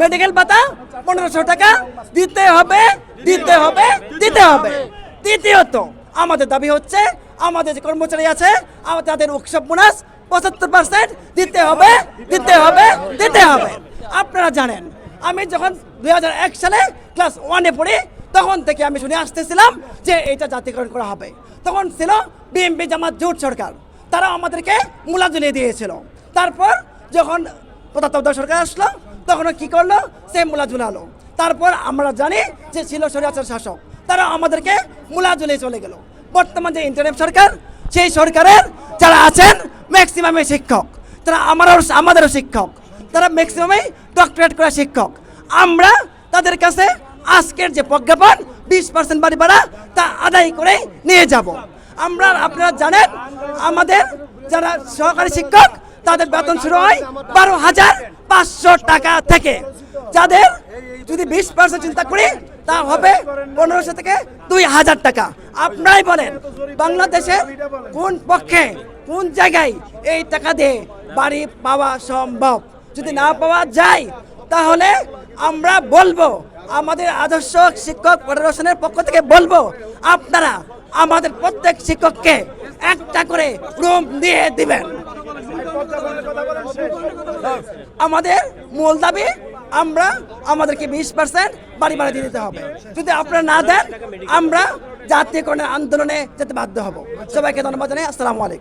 Medical ভাতা পনেরোশো টাকা। দিতে হবে দিতে হবে দিতে হবে। তৃতীয়ত, আমাদের দাবি হচ্ছে, আমাদের যে কর্মচারী আছে, আমাদের তাদের উৎসব বোনাস পঁচাত্তর পার্সেন্ট দিতে হবে দিতে হবে দিতে হবে। আপনারা জানেন, আমি যখন দুই হাজার এক সালে ক্লাস ওয়ানে পড়ি, তখন থেকে আমি শুনে আসতেছিলাম যে এটা জাতীয়করণ করা হবে। তখন ছিল বিএমপি জামাত জোট সরকার। তারা আমাদেরকে মূলা দিয়েছিল। তারপর যখন তত্ত্বাবধায়ক সরকার আসলো তখন কি করল? সে মূলা ঝুলালো তারপর আমরা জানি যে ছিল স্বৈরাচার শাসক। তারা আমাদেরকে মূলা ঝুলিয়ে চলে গেল। বর্তমান যে ইন্টারনেট সরকার, সেই সরকারের যারা আছেন ম্যাক্সিমামে শিক্ষক। তারা আমারও, আমাদেরও শিক্ষক। তারা ম্যাক্সিমামে ডক্টরেট করা শিক্ষক। আমরা তাদের কাছে আজকের যে প্রজ্ঞাপন, বিশ পার্সেন্ট বাড়ি ভাড়া, তা আদায় করে নিয়ে যাব। আমরা, আপনারা জানেন, আমাদের যারা সহকারী শিক্ষক, তাদের বেতন শুরু হয় বারো হাজার পাঁচশো টাকা থেকে। যাদের যদি বিশ পার্সেন্ট চিন্তা করি তা হবে পনেরোশো থেকে দুই হাজার টাকা। আপনারাই বলেন, বাংলাদেশে কোন পক্ষে, কোন জায়গায় এই টাকা দিয়ে বাড়ি পাওয়া সম্ভব? যদি না পাওয়া যায়, তাহলে আমরা বলব, আমাদের আদর্শ শিক্ষক ফেডারেশনের পক্ষ থেকে বলব, আপনারা আমাদের প্রত্যেক শিক্ষককে একটা করে রুম দিয়ে দিবেন। আমাদের মূল দাবি, আমরা আমাদেরকে বিশ পার্সেন্ট বাড়ি বাড়ি দিতে হবে। যদি আপনারা না দেন, আমরা জাতীয়করণের আন্দোলনে যেতে বাধ্য হব। সবাইকে ধন্যবাদ জানাই। আসসালামু আলাইকুম।